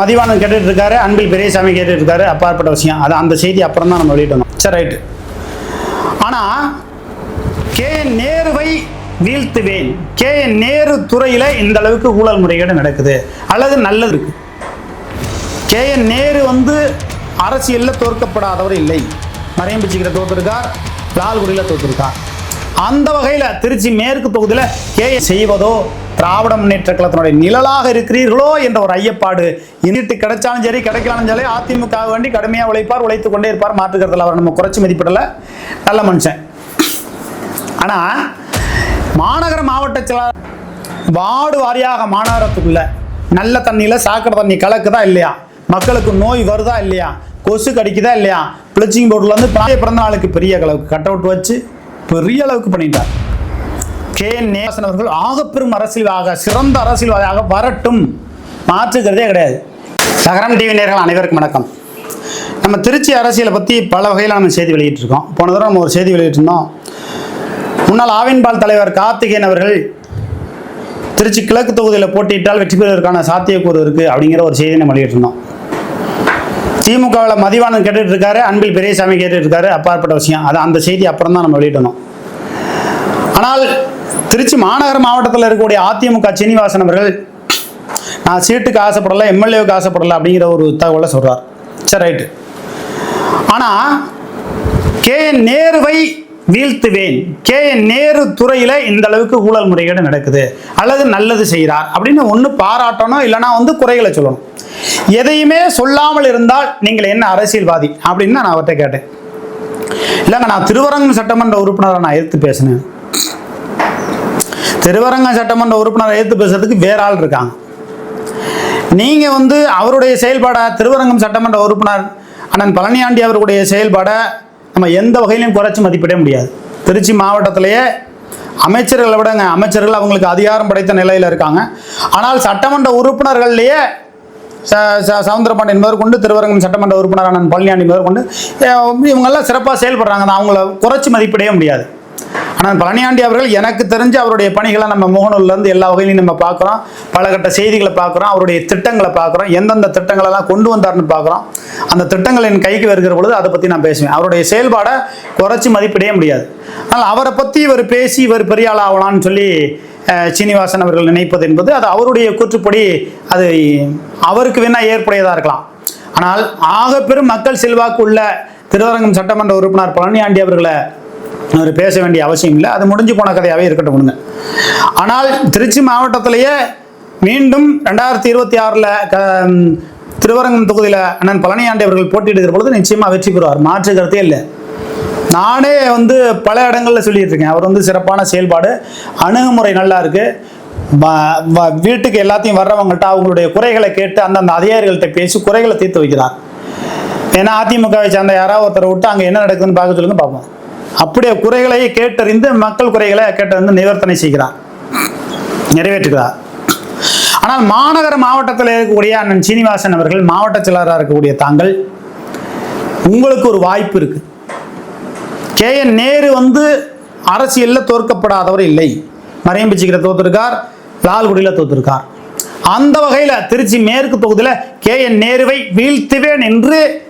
மதிவானன் கேட்டுட்டு இருக்காரு அன்பில் பெரியசாமி கேட்டுட்டு இருக்காரு அப்பாற்பட்ட விஷயம். அது அந்த செய்தி அப்புறம் தான் நம்ம வெளியிட்டு வந்தோம். சரி ரைட்டு. ஆனால் கே நேருவை வீழ்த்துவேன். கே நேரு துறையில் இந்த அளவுக்கு ஊழல் முறைகேடு நடக்குது. அல்லது நல்லது இருக்கு. கே என் நேரு வந்து அரசியலில் தோற்கப்படாதவர் இல்லை. மறையம்பிச்சிக்கிற தோற்றிருக்கார் லால்குடியில் தோற்றிருக்கார் அந்த வகையில் திருச்சி மேற்கு தொகுதியில் கே செய்வதோ திராவிட முன்னேற்ற கழகத்தினுடைய நிழலாக இருக்கிறீர்களோ என்ற ஒரு ஐயப்பாடு இன்னிட்டு கிடைச்சாலும் சரி கிடைக்கலாலும் சரி அதிமுக வேண்டி கடுமையாக உழைப்பார் உழைத்து கொண்டே இருப்பார். மாற்றுக்கிறதுல அவர் நம்ம குறைச்சி மதிப்பிடலை. நல்ல மனுஷன். ஆனால் மாநகர மாவட்ட செயலாளர் வார்டு வாரியாக மாநகரத்துக்குள்ள நல்ல தண்ணியில் சாக்கடை தண்ணி கலக்குதா இல்லையா? மக்களுக்கு நோய் வருதா இல்லையா? கொசு கடிக்குதா இல்லையா? பிளச்சிங் போர்டில் வந்து பிறந்த நாளுக்கு பெரிய அளவுக்கு கட் அவுட் வச்சு பெரிய அளவுக்கு பண்ணிட்டார். கே. நேசன் அவர்கள் ஆகப்பெரும் அரசியல்வாக சிறந்த அரசியல்வாதியாக வரட்டும். மாற்றுக்கிறதே கிடையாது. சகரம் டிவி நேர்கள் அனைவருக்கும் வணக்கம். நம்ம திருச்சி அரசியலை பற்றி பல வகையில் நம்ம செய்தி வெளியிட்டிருக்கோம். போன தடவை நம்ம ஒரு செய்தி வெளியிட்டிருந்தோம். முன்னாள் ஆவின்பால் தலைவர் கார்த்திகேயன் அவர்கள் திருச்சி கிழக்கு தொகுதியில் போட்டியிட்டால் வெற்றி பெறுவதற்கான சாத்தியக்கூறு இருக்குது அப்படிங்கிற ஒரு செய்தியை நம்ம வெளியிட்டிருந்தோம். திமுகவில் மதிவானன் கேட்டுட்டு இருக்காரு அன்பில் பெரியசாமி கேட்டுட்டு இருக்காரு அப்பாற்பட்ட விஷயம். அது அந்த செய்தி அப்புறம் தான் நம்ம வெளியிட்டணும் ஆனால் திருச்சி மாநகர மாவட்டத்தில் இருக்கக்கூடிய அதிமுக சீனிவாசன் அவர்கள் நான் சீட்டுக்கு ஆசைப்படலை எம்எல்ஏவுக்கு ஆசைப்படலை அப்படிங்கிற ஒரு தகவலை சொல்கிறார் சரி ரைட்டு. ஆனால் கே என் நேருவை வீழ்த்துவேன். கே என் நேரு துறையில் இந்த அளவுக்கு ஊழல் முறைகேடு நடக்குது. அல்லது நல்லது செய்கிறார் அப்படின்னு ஒன்று பாராட்டணும் இல்லைனா வந்து குறைகளை சொல்லணும். எதையுமே சொல்லாமல் இருந்தால் நீங்கள் என்ன அரசியல்வாதி அப்படின்னு நான் அவர்கிட்ட கேட்டேன். இல்லைங்க நான் திருவரங்கம் சட்டமன்ற உறுப்பினரை நான் எதிர்த்து பேசினேன். திருவரங்கம் சட்டமன்ற உறுப்பினரை எதிர்த்து பேசுறதுக்கு வேற ஆள் இருக்காங்க. நீங்க வந்து அவருடைய செயல்பாடை திருவரங்கம் சட்டமன்ற உறுப்பினர் அண்ணன் பழனியாண்டி அவர்களுடைய செயல்பாடை நம்ம எந்த வகையிலையும் குறைச்சி மதிப்பிட முடியாது. திருச்சி மாவட்டத்திலேயே அமைச்சர்களை விடங்க அமைச்சர்கள் அவங்களுக்கு அதிகாரம் படைத்த நிலையில் இருக்காங்க. ஆனால் சட்டமன்ற உறுப்பினர்கள்லேயே ச- ச- சவுந்தரபாண்டியன் முதற் கொண்டு திருவரங்கம் சட்டமன்ற உறுப்பினர் அண்ணன் பழனியாண்டி முதற் கொண்டு இவங்கெல்லாம் சிறப்பாக செயல்படுறாங்க. அவங்கள குறைச்சி மதிப்பிடவே முடியாது. ஆனால் பழனியாண்டி அவர்கள் எனக்கு தெரிஞ்சு அவருடைய பணிகளை நம்ம முகநூல்லேருந்து எல்லா வகையிலையும் நம்ம பார்க்குறோம். பல கட்ட செய்திகளை பார்க்குறோம். அவருடைய திட்டங்களை பார்க்குறோம். எந்தெந்த திட்டங்களெல்லாம் கொண்டு வந்தார்னு பார்க்குறோம். அந்த திட்டங்கள் என் கைக்கு வருகிற பொழுது அதை பற்றி நான் பேசுவேன். அவருடைய செயல்பாடை குறைச்சி மதிப்பிடவே முடியாது. ஆனால் அவரை பற்றி இவர் பேசி இவர் பெரிய ஆள் ஆகலான்னு சொல்லி சீனிவாசன் அவர்கள் நினைப்பது என்பது அது அவருடைய கூற்றுப்படி அது அவருக்கு வேணால் ஏற்புடையதாக இருக்கலாம். ஆனால் ஆக பெரும் மக்கள் செல்வாக்கு உள்ள திருவரங்கம் சட்டமன்ற உறுப்பினர் பழனியாண்டி அவர்களை அவர் பேச வேண்டிய அவசியம் இல்லை. அது முடிஞ்சு போன கதையாகவே இருக்கட்டும் கொடுங்க ஆனால் திருச்சி மாவட்டத்திலேயே மீண்டும் ரெண்டாயிரத்தி இருபத்தி ஆறில் க திருவரங்கம் தொகுதியில் அண்ணன் பழனியாண்டி அவர்கள் போட்டியிடுகிற பொழுது நிச்சயமாக வெற்றி பெறுவார். மாற்று கருத்தே இல்லை. நானே வந்து பல இடங்களில் சொல்லிட்டு இருக்கேன். அவர் வந்து சிறப்பான செயல்பாடு அணுகுமுறை நல்லா இருக்கு. வீட்டுக்கு எல்லாத்தையும் வர்றவங்கள்ட்ட அவங்களுடைய குறைகளை கேட்டு அந்தந்த அதிகாரிகள்கிட்ட பேசி குறைகளை தீர்த்து வைக்கிறார். ஏன்னா அதிமுகவை சேர்ந்த யாராவது ஒருத்தரை விட்டு அங்கே என்ன நடக்குதுன்னு பார்க்க சொல்லுங்க பார்ப்போம். அப்படியே குறைகளை கேட்டறிந்து மக்கள் குறைகளை கேட்டறிந்து நிவர்த்தனை செய்கிறார். நிறைவேற்றுகிறார். ஆனால் மாநகர மாவட்டத்தில் இருக்கக்கூடிய அண்ணன் சீனிவாசன் அவர்கள் மாவட்ட செயலராக இருக்கக்கூடிய தாங்கள் உங்களுக்கு ஒரு வாய்ப்பு இருக்கு. கே. என். நேரு வந்து அரசியலில் தோற்கப்படாதவர் இல்லை. மறையம்பிச்சிக்கிற தோத்திருக்கார் லால்குடியில் தோத்திருக்கார். அந்த வகையில் திருச்சி மேற்கு தொகுதியில் கே. என். நேருவை வீழ்த்துவேன் என்று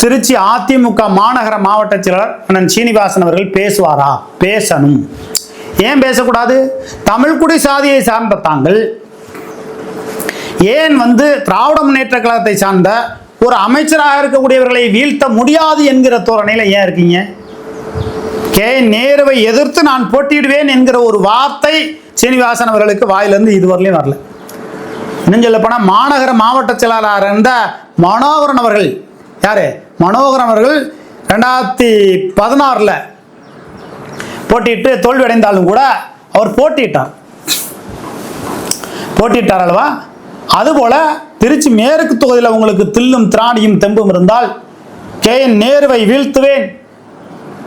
திருச்சி அதிமுக மாநகர மாவட்ட செயலாளர் அண்ணன் சீனிவாசன் அவர்கள் பேசுவாரா? பேசணும். ஏன் பேசக்கூடாது? தமிழ்குடி சாதியை சார்ந்த தாங்கள். ஏன் வந்து திராவிட முன்னேற்ற கழகத்தை சார்ந்த ஒரு அமைச்சராக இருக்கக்கூடியவர்களை வீழ்த்த முடியாது என்கிற தோரணையில் ஏன் இருக்கீங்க? கே. நேருவை எதிர்த்து நான் போட்டியிடுவேன் என்கிற ஒரு வார்த்தை சீனிவாசன் அவர்களுக்கு வாயிலிருந்து இதுவரையிலும் வரல. இன்னும் சொல்லப்போனால் மாநகர மாவட்ட செயலாளராக இருந்த மனோகரன் அவர்கள் யார்? மனோகரன் அவர்கள் ரெண்டாயிரத்தி பதினாறில் போட்டியிட்டு தோல்வி அடைந்தாலும் கூட அவர் போட்டிட்டார் போட்டிட்டார் அல்லவா? அதுபோல் திருச்சி மேற்கு தொகுதியில் உங்களுக்கு தில்லும் திராணியும் தெம்பும் இருந்தால் கே. என். நேருவை வீழ்த்துவேன்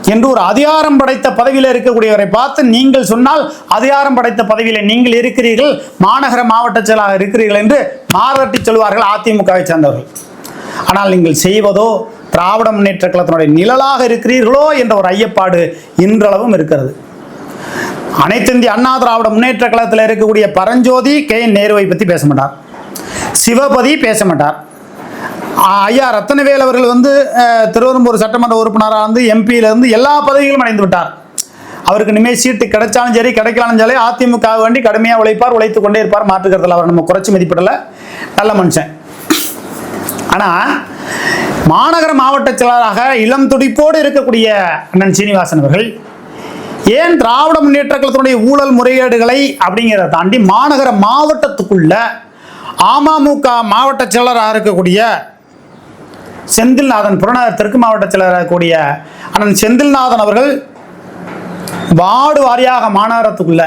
என்று ஒரு அதிகாரம் படைத்த பதவியில் இருக்கக்கூடியவரை பார்த்து நீங்கள் சொன்னால் அதிகாரம் படைத்த பதவியில் நீங்கள் இருக்கிறீர்கள் மாநகர மாவட்ட செயலாளர் இருக்கிறீர்கள் என்று மாரட்டி சொல்வார்கள் அதிமுகவை சேர்ந்தவர்கள். ஆனால் நீங்கள் செய்வதோ திராவிட முன்னேற்ற கழகத்தினுடைய நிழலாக இருக்கிறீர்களோ என்ற ஒரு ஐயப்பாடு இன்றளவும் இருக்கிறது. அனைத்து இந்திய அண்ணா திராவிட முன்னேற்ற கழகத்தில் இருக்கக்கூடிய பரஞ்சோதி கே என் நேருவை பற்றி பேச மாட்டார். சிவபதி பேச மாட்டார். ஐயா ரத்தனவேல் அவர்கள் வந்து அஹ், திருவெரும்பூர் சட்டமன்ற உறுப்பினராக வந்து எம்பியில இருந்து எல்லா பதவிகளும் அடைந்து விட்டார். அவருக்கு இனிமேல் சீட்டு கிடைச்சாலும் சரி கிடைக்கலாலும் சரி அதிமுக வேண்டி கடுமையாக உழைப்பார் உழைத்து கொண்டே இருப்பார் மாற்றுக்கிறதுல அவர் நம்ம குறைச்சி மதிப்பிடலை. நல்ல மனுஷன். ஆனால் மாநகர மாவட்ட செயலராக இளம் துடிப்போடு இருக்கக்கூடிய அண்ணன் சீனிவாசன் அவர்கள் ஏன் திராவிட முன்னேற்ற கழகத்தினுடைய ஊழல் முறைகேடுகளை அப்படிங்கிறத தாண்டி மாநகர மாவட்டத்துக்குள்ள அமமுக மாவட்ட செயலராக இருக்கக்கூடிய செந்தில்நாதன் புறநகர் தெற்கு மாவட்ட செயலராக இருக்கக்கூடிய அண்ணன் செந்தில்நாதன் அவர்கள் வார்டு வாரியாக மாநகரத்துக்குள்ள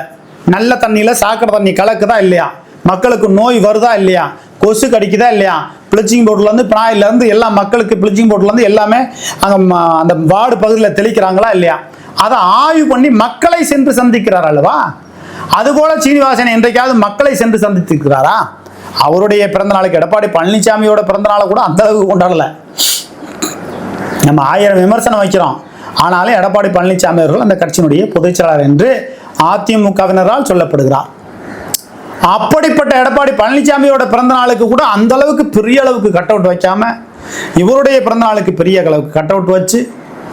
நல்ல தண்ணியில் சாக்கடை தண்ணி கலக்குதா இல்லையா? மக்களுக்கு நோய் வருதா இல்லையா? கொசு கடிக்குதா இல்லையா? ப்ளீச்சிங் பவுடர்லேருந்து பினாயிலேருந்து எல்லா மக்களுக்கு பிளிச்சிங் பவுடர்லேருந்து எல்லாமே அங்கே அந்த வார்டு பகுதியில் தெளிக்கிறாங்களா இல்லையா? அதை ஆய்வு பண்ணி மக்களை சென்று சந்திக்கிறார் அல்லவா? அதுபோல சீனிவாசன் என்றைக்காவது மக்களை சென்று சந்தித்திருக்கிறாரா? அவருடைய பிறந்த நாளுக்கு எடப்பாடி பழனிசாமியோட பிறந்த நாளை கூட அந்த அளவுக்கு கொண்டாடல. நம்ம ஆயிரம் விமர்சனம் வைக்கிறோம். ஆனாலும் எடப்பாடி பழனிசாமி அவர்கள் அந்த கட்சியினுடைய பொதுச்செயலாளர் என்று அதிமுகவினரால் சொல்லப்படுகிறார். அப்படிப்பட்ட எடப்பாடி பழனிசாமியோட பிறந்த நாளுக்கு கூட அந்த அளவுக்கு பெரிய அளவுக்கு கட் அவுட் வைக்காம இவருடைய பிறந்த நாளுக்கு பெரிய அளவுக்கு கட் அவுட் வச்சு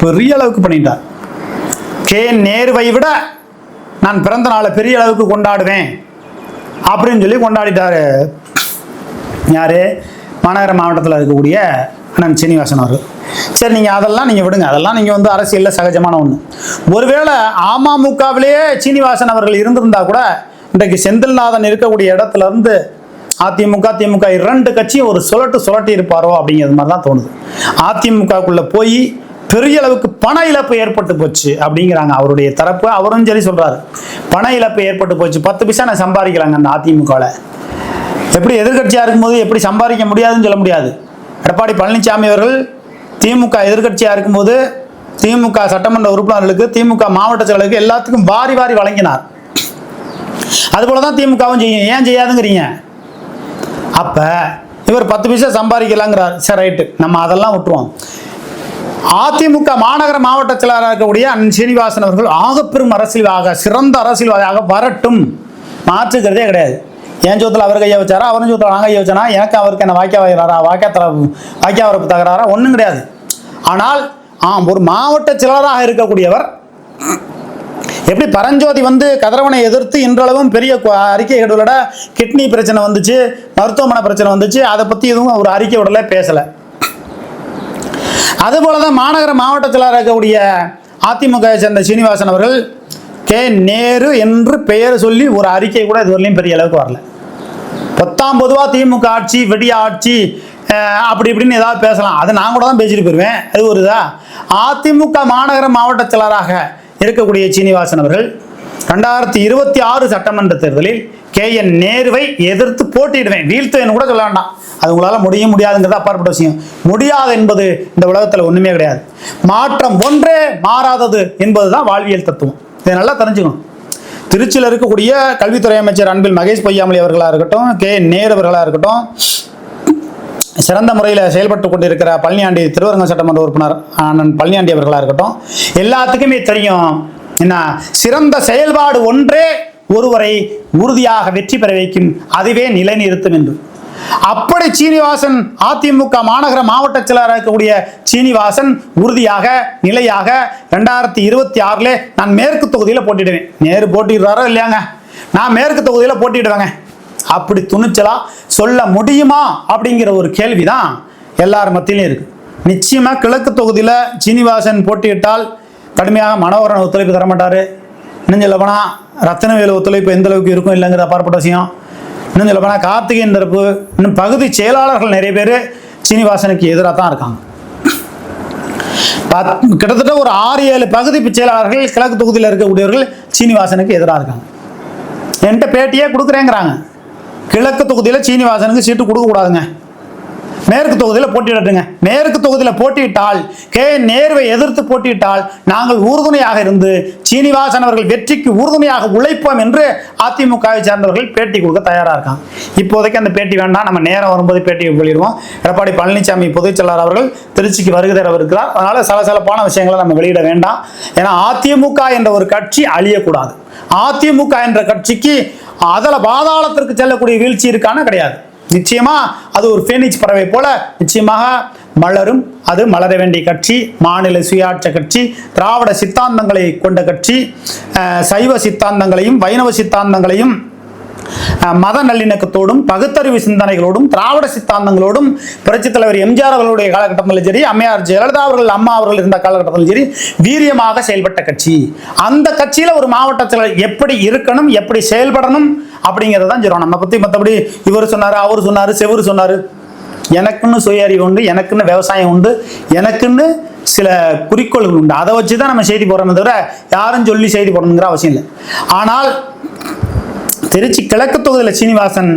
பெரிய அளவுக்கு பண்ணிட்டார். கே நேருவை விட நான் பிறந்த நாளை பெரிய அளவுக்கு கொண்டாடுவேன் அப்படின்னு சொல்லி கொண்டாடிட்டாரு. யாரு? மாநகர மாவட்டத்தில் இருக்கக்கூடிய அண்ணன் சீனிவாசன் அவர் சரி நீங்கள் அதெல்லாம் நீங்கள் விடுங்க. அதெல்லாம் நீங்கள் வந்து அரசியலில் சகஜமான ஒன்று ஒருவேளை அமமுகவிலேயே சீனிவாசன் அவர்கள் இருந்திருந்தா கூட இன்றைக்கு செந்தில்நாதன் இருக்கக்கூடிய இடத்துல இருந்து அதிமுக திமுக இரண்டு கட்சியும் ஒரு சுழட்டு சுழட்டி இருப்பாரோ அப்படிங்கிறது மாதிரி தான் தோணுது. அதிமுகக்குள்ளே போய் பெரிய அளவுக்கு பண இழப்பு ஏற்பட்டு போச்சு அப்படிங்கிறாங்க அவருடைய தரப்பு. அவரும் சரி சொல்றாரு. பண இழப்பு ஏற்பட்டு போச்சு. பத்து பைசா நான் சம்பாதிக்கிறாங்க அந்த அதிமுகவில் எப்படி எதிர்க்கட்சியாக இருக்கும்போது எப்படி சம்பாதிக்க முடியாதுன்னு சொல்ல முடியாது. எடப்பாடி பழனிசாமி அவர்கள் திமுக எதிர்க்கட்சியாக இருக்கும்போது திமுக சட்டமன்ற உறுப்பினர்களுக்கு திமுக மாவட்ட செயலருக்கு எல்லாத்துக்கும் வாரி வாரி வழங்கினார். அதுபோல தான் திமுகவும் செய்யும். ஏன் செய்யாதுங்கிறீங்க? அப்ப இவர் பத்து பைசா சம்பாதிக்கலாங்கிறார். சரி ரைட்டு. நம்ம அதெல்லாம் விட்டுருவோம். அதிமுக மாநகர மாவட்ட செயலாளராக இருக்கக்கூடிய அண்ணன் சீனிவாசன் அவர்கள் ஆகப்பெரும் அரசியல்வாக சிறந்த அரசியல்வாதியாக வரட்டும். மாற்றுக்கிறதே கிடையாது. என் சொத்துல அவர் கையை வச்சாரா? அவரும் சொத்துல நான் கையை வச்சானா? எனக்கு அவருக்கு என்ன வாக்கியா வைக்கிறாரா வாக்கியா தர வாக்கியா வரப்பு தகராறா? ஒன்றும் கிடையாது. ஆனால் ஆம் ஒரு மாவட்ட செயலராக இருக்கக்கூடியவர் எப்படி பரஞ்சோதி வந்து கதிரவனை எதிர்த்து இன்றளவும் பெரிய கு- அறிக்கை விடல கிட்னி பிரச்சனை வந்துச்சு மருத்துவமனை பிரச்சனை வந்துச்சு அதை பற்றி எதுவும் ஒரு அறிக்கை விடல பேசலை. அதுபோல தான் மாநகர மாவட்ட இருக்கக்கூடிய அதிமுக சேர்ந்த சீனிவாசன் அவர்கள் கே. நேரு என்று பெயர் சொல்லி ஒரு அறிக்கை கூட இதுவரையிலும் பெரிய அளவுக்கு வரல. பத்தாம் பொதுவாக திமுக ஆட்சி வெடிய ஆட்சி அப்படி இப்படின்னு ஏதாவது பேசலாம். அது நான் கூட தான் பேசிட்டு போயிடுவேன் அது ஒரு இதா? அதிமுக மாநகர மாவட்ட செயலராக இருக்கக்கூடிய சீனிவாசன் அவர்கள் ரெண்டாயிரத்தி இருபத்தி ஆறு சட்டமன்ற தேர்தலில் கே என் நேருவை எதிர்த்து போட்டியிடுவேன். வீழ்த்துவேன் கூட சொல்ல வேண்டாம். அது உங்களால் முடிய முடியாதுங்கிறது அப்பாற்பட்ட விஷயம். முடியாது என்பது இந்த உலகத்தில் ஒன்றுமே கிடையாது. மாற்றம் ஒன்றே மாறாதது என்பது தான் வாழ்வியல் தத்துவம். இதை நல்லா தெரிஞ்சுக்கணும். திருச்சியில் இருக்கக்கூடிய கல்வித்துறை அமைச்சர் அன்பில் மகேஷ் பொய்யாமலி அவர்களாக இருக்கட்டும் கே நேரு அவர்களாக இருக்கட்டும் சிறந்த முறையில் செயல்பட்டு கொண்டிருக்கிற பழனியாண்டி திருவரங்க சட்டமன்ற உறுப்பினர் அண்ணன் பழனியாண்டி அவர்களாக இருக்கட்டும் எல்லாத்துக்குமே தெரியும் என்ன சிறந்த செயல்பாடு ஒன்றே ஒருவரை உறுதியாக வெற்றி பெற வைக்கும் அதுவே நிலைநிறுத்தும் என்று. அப்படி சீனிவாசன் அதிமுக மாநகர மாவட்ட செயலாளராக இருக்கக்கூடிய சீனிவாசன் உறுதியாக நிலையாக ரெண்டாயிரத்தி இருபத்தி ஆறில் நான் மேற்கு தொகுதியில் போட்டிடுவேன் நேரு போட்டிடுறாரோ இல்லையாங்க? நான் மேற்கு தொகுதியில் போட்டிடுவேங்க அப்படி துணிச்சலா சொல்ல முடியுமா அப்படிங்கிற ஒரு கேள்விதான் எல்லார் மத்தியிலும் இருக்கு. நிச்சயமா கிழக்கு தொகுதியில் சீனிவாசன் போட்டியிட்டால் கடுமையாக மனோகரன் ஒத்துழைப்பு தர மாட்டாரு இன்னும் சொல்ல போனா ரத்தனவேலு ஒத்துழைப்பு எந்த அளவுக்கு இருக்கும் இல்லைங்கிற அப்பாற்பட்ட விஷயம் இன்னும் சொல்ல கார்த்திகேயன் தரப்பு இன்னும் பகுதி செயலாளர்கள் நிறைய பேர் சீனிவாசனுக்கு எதிராக தான் இருக்காங்க. கிட்டத்தட்ட ஒரு ஆறு ஏழு பகுதி செயலாளர்கள் கிழக்கு தொகுதியில் இருக்கக்கூடியவர்கள் சீனிவாசனுக்கு எதிராக இருக்காங்க. என்கிட்ட பேட்டியே கொடுக்குறேங்கிறாங்க. கிழக்கு தொகுதியில் சீனிவாசனுக்கு சீட்டு கொடுக்கக்கூடாதுங்க மேற்கு தொகுதியில் போட்டியிடட்டுங்க. மேற்கு தொகுதியில் போட்டியிட்டால் கே. நேர்வை எதிர்த்து போட்டியிட்டால் நாங்கள் உறுதுணையாக இருந்து சீனிவாசன் அவர்கள் வெற்றிக்கு உறுதுணையாக உழைப்போம் என்று அதிமுகவை சேர்ந்தவர்கள் பேட்டி கொடுக்க தயாராக இருக்காங்க. இப்போதைக்கு அந்த பேட்டி வேண்டாம். நம்ம நேரம் வரும்போது பேட்டி வெளியிடுவோம். எடப்பாடி பழனிசாமி பொதுச் செயலாளர் அவர்கள் திருச்சிக்கு வருகை இருக்கிறார் அதனால் சலசலப்பான விஷயங்களை நம்ம வெளியிட வேண்டாம். ஏன்னா அதிமுக என்ற ஒரு கட்சி அழியக்கூடாது. அதிமுக என்ற கட்சிக்கு அதில் பாதாளத்திற்கு செல்லக்கூடிய வீழ்ச்சி இருக்கான கிடையாது. நிச்சயமா அது ஒரு ஃபேனிக்ஸ் பறவை போல நிச்சயமாக மலரும். அது மலர வேண்டிய கட்சி மாநில சுயாட்ச கட்சி திராவிட சித்தாந்தங்களை கொண்ட கட்சி சைவ சித்தாந்தங்களையும் வைணவ சித்தாந்தங்களையும் மத நல்லிணக்கத்தோடும் பகுத்தறிவு சிந்தனைகளோடும் திராவிட சித்தாந்தங்களோடும் புரட்சித் தலைவர் எம்ஜிஆர் அவர்களுடைய காலகட்டத்திலும் சரி அம்மையார் ஜெயலலிதா அவர்கள் அம்மா அவர்கள் இருந்த காலகட்டத்திலும் சரி வீரியமாக செயல்பட்ட கட்சி. அந்த கட்சியில ஒரு மாவட்டத்தில் எப்படி இருக்கணும் எப்படி செயல்படணும் அப்படிங்கிறத தான் சொல்றோம். நம்ம பத்தி மற்றபடி இவர் சொன்னாரு அவர் சொன்னாரு செவர் சொன்னாரு. எனக்குன்னு சுய அறிவு உண்டு எனக்குன்னு விவசாயம் உண்டு எனக்குன்னு சில குறிக்கோள்கள் உண்டு. அதை வச்சு தான் நம்ம செய்தி போடுறோமே தவிர யாரும் சொல்லி செய்தி போடணுங்கிற அவசியம் இல்லை. ஆனால் திருச்சி கிழக்கு தொகுதியில் சீனிவாசன்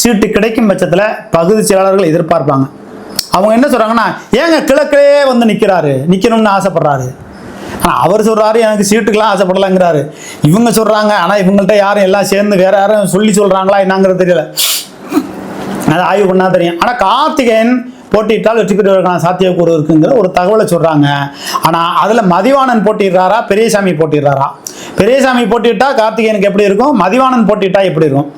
சீட்டு கிடைக்கும் பட்சத்தில் பகுதி செயலாளர்கள் எதிர்பார்ப்பாங்க. அவங்க என்ன சொல்கிறாங்கன்னா ஏங்க கிழக்கிலேயே வந்து நிற்கிறாரு நிற்கணும்னு ஆசைப்படுறாரு. ஆனால் அவர் சொல்கிறாரு எனக்கு சீட்டுக்கெல்லாம் ஆசைப்படலாங்கிறாரு. இவங்க சொல்கிறாங்க ஆனால் இவங்கள்ட்ட யாரும் எல்லாம் சேர்ந்து வேற யாரும் சொல்லி சொல்கிறாங்களா என்னங்கிறது தெரியல. அது ஆய்வு பண்ணால் தெரியும். ஆனால் கார்த்திகேயன் போட்டியிட்டால் வெற்றி பெறுவதற்கான சாத்தியக்கூறு இருக்குங்கிற ஒரு தகவலை சொல்கிறாங்க ஆனால் அதில் மதிவாணன் போட்டிடுறாரா பெரியசாமி போட்டிடுறாரா பெரியசாமி போட்டிட்டா கார்த்திகேயனுக்கு எப்படி இருக்கும்? மதிவாணன் போட்டிட்டா எப்படி இருக்கும்?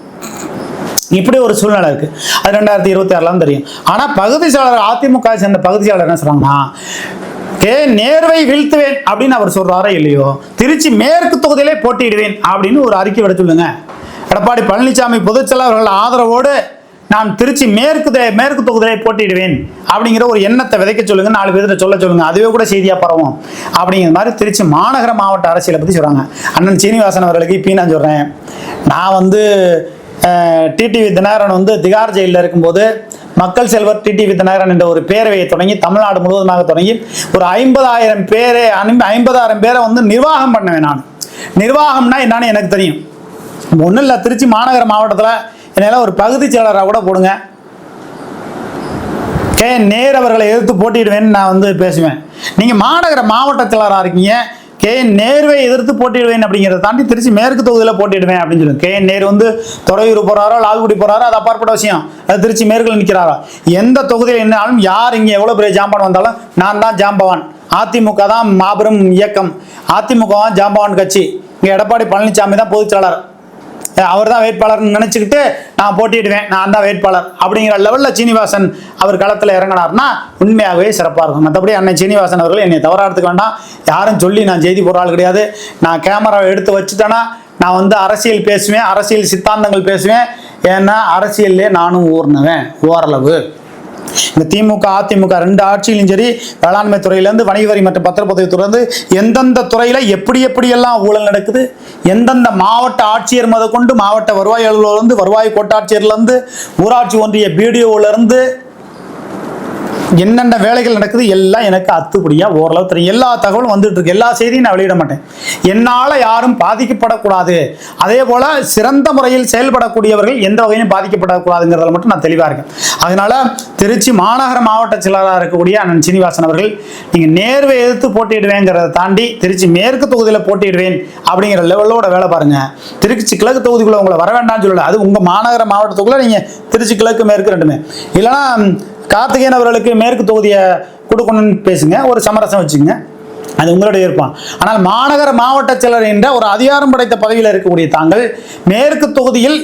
இப்படி ஒரு சூழ்நிலை இருக்கு. அது ரெண்டாயிரத்தி இருபத்தி ஆறுலாம் தெரியும். ஆனா பகுதி செயலாளர் அதிமுக சேர்ந்த பகுதி செயலாளர் என்ன சொல்றாங்கன்னா கே நேர்வை வீழ்த்துவேன் அப்படின்னு அவர் சொல்றாரா இல்லையோ திருச்சி மேற்கு தொகுதியிலே போட்டியிடுவேன் அப்படின்னு ஒரு அறிக்கை விட சொல்லுங்க எடப்பாடி பழனிசாமி பொதுச்செயலாளர்கள் ஆதரவோடு நான் திருச்சி மேற்கு தே- மேற்கு தொகுதியை போட்டியிடுவேன் அப்படிங்கிற ஒரு எண்ணத்தை விதைக்க சொல்லுங்க நாலு பேர்கிட்ட சொல்ல சொல்லுங்க அதுவே கூட செய்தியாக பரவும். அப்படிங்கிற மாதிரி திருச்சி மாநகர மாவட்ட அரசியலை பற்றி சொல்கிறாங்க அண்ணன் சீனிவாசன் அவர்களுக்கு இப்பயும் நான் சொல்கிறேன் நான் வந்து டிடிவி தினகரன் வந்து திகார் ஜெயிலில் இருக்கும்போது மக்கள் செல்வர் டிடிவி தினகரன் என்ற ஒரு பேரவையை தொடங்கி தமிழ்நாடு முழுவதுமாக தொடங்கி ஒரு ஐம்பதாயிரம் பேரை அனுப்பி ஐம்பதாயிரம் பேரை வந்து நிர்வாகம் பண்ணுவேன் நான். நிர்வாகம்னா என்னன்னு எனக்கு தெரியும். ஒன்றும் இல்லை திருச்சி மாநகர மாவட்டத்தில் என்னால் ஒரு பகுதி செயலராக கூட போடுங்க. கே நேர் அவர்களை எதிர்த்து போட்டியிடுவேன்னு நான் வந்து பேசுவேன். நீங்கள் மாநகர மாவட்ட செயலராக இருக்கீங்க. கே நேர்வை எதிர்த்து போட்டிடுவேன் அப்படிங்கிறத தாண்டி திருச்சி மேற்கு தொகுதியில் போட்டிடுவேன் அப்படின்னு சொல்லுங்க. கே நேர் வந்து துறையூர் போகிறாரோ லால்குடி போகிறாரோ அது அப்பாற்பட்ட விஷயம். அது திருச்சி மேற்கில் நிற்கிறாரோ எந்த தொகுதியில் என்னாலும் யார் இங்கே எவ்வளோ பெரிய ஜாம்பான் வந்தாலும் நான் தான் ஜாம்பவான். அதிமுக தான் மாபெரும் இயக்கம். அதிமுக தான் ஜாம்பவான் கட்சி. இங்கே எடப்பாடி பழனிசாமி தான் பொதுச் செயலாளர். அவர் தான் வேட்பாளர்னு நினச்சிக்கிட்டு நான் போட்டிடுவேன் நான் தான் வேட்பாளர் அப்படிங்கிற லெவலில் சீனிவாசன் அவர் களத்தில் இறங்கினார்னா உண்மையாகவே சிறப்பாக இருக்கும். மற்றபடி அன்னை சீனிவாசன் அவர்கள் என்னை தவறா வேண்டாம். யாரும் சொல்லி நான் செய்தி போடுற ஆள் கிடையாது. நான் கேமராவை எடுத்து வச்சுட்டேன்னா நான் வந்து அரசியல் பேசுவேன் அரசியல் சித்தாந்தங்கள் பேசுவேன். ஏன்னா அரசியல்லே நானும் ஊர்னவேன் ஓரளவு. இந்த திமுக அதிமுக ரெண்டு ஆட்சியிலும் சரி வேளாண்மை துறையிலேருந்து வணிக வரி மற்றும் பத்திரப்பதிவு துறையிலேருந்து எந்தெந்த துறையில் எப்படி எப்படியெல்லாம் ஊழல் நடக்குது எந்தெந்த மாவட்ட ஆட்சியர் முத கொண்டு மாவட்ட வருவாய் அலுவலர்லேருந்து வருவாய் கோட்டாட்சியர்லேருந்து ஊராட்சி ஒன்றிய பிடிஓலேருந்து என்னென்ன வேலைகள் நடக்குது எல்லாம் எனக்கு அத்துப்படியா ஓரளவு தெரியும். எல்லா தகவலும் வந்துட்டு இருக்கு. எல்லா செய்தியும் நான் வெளியிட மாட்டேன். என்னால் யாரும் பாதிக்கப்படக்கூடாது. அதே போல சிறந்த முறையில் செயல்படக்கூடியவர்கள் எந்த வகையிலும் பாதிக்கப்படக்கூடாதுங்கிறதுல மட்டும் நான் தெளிவாக இருக்கேன். அதனால திருச்சி மாநகர மாவட்ட செயலாளராக இருக்கக்கூடிய அண்ணன் சீனிவாசன் அவர்கள் நீங்கள் நேர்வை எதிர்த்து போட்டியிடுவேங்கிறத தாண்டி திருச்சி மேற்கு தொகுதியில் போட்டியிடுவேன் அப்படிங்கிற லெவலோட வேலை பாருங்க. திருச்சி கிழக்கு தொகுதிக்குள்ள உங்களை வர வேண்டாம்னு சொல்லல. அது உங்கள் மாநகர மாவட்டத்துக்குள்ள நீங்கள் திருச்சி கிழக்கு மேற்கு ரெண்டுமே. இல்லைன்னா கார்த்திகேயன் அவர்களுக்கு மேற்கு தொகுதியை கொடுக்கணும்னு பேசுங்க. ஒரு சமரசம் வச்சுங்க அது உங்களுடைய விருப்பம். ஆனால் மாநகர மாவட்ட செயலர் என்ற ஒரு அதிகாரம் படைத்த பதவியில் இருக்கக்கூடிய தாங்கள் மேற்கு தொகுதியில்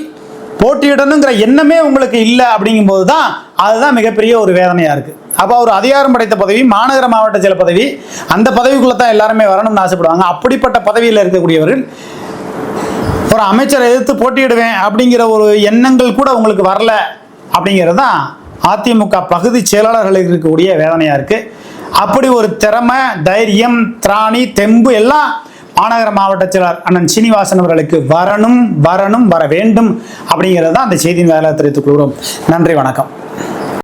போட்டியிடணுங்கிற எண்ணமே உங்களுக்கு இல்லை அப்படிங்கும்போது தான் அதுதான் மிகப்பெரிய ஒரு வேதனையாக இருக்குது அப்போ ஒரு அதிகாரம் படைத்த பதவி மாநகர மாவட்ட செயலர் பதவி அந்த பதவிக்குள்ளே தான் எல்லாருமே வரணும்னு ஆசைப்படுவாங்க. அப்படிப்பட்ட பதவியில் இருக்கக்கூடியவர்கள் ஒரு அமைச்சரை எதிர்த்து போட்டியிடுவேன் அப்படிங்கிற ஒரு எண்ணங்கள் கூட உங்களுக்கு வரல அப்படிங்கிறது தான் அதிமுக பகுதி செயலாளர்களுக்கு இருக்கக்கூடிய வேதனையாக இருக்குது அப்படி ஒரு திறமை தைரியம் திராணி தெம்பு எல்லாம் மாநகர மாவட்ட செயலர் அண்ணன் சீனிவாசன் அவர்களுக்கு வரணும் வரணும் வர வேண்டும் அப்படிங்கிறது தான் அந்த செய்தியின் வேலை தெரிவித்துக் கொள்கிறோம். நன்றி வணக்கம்.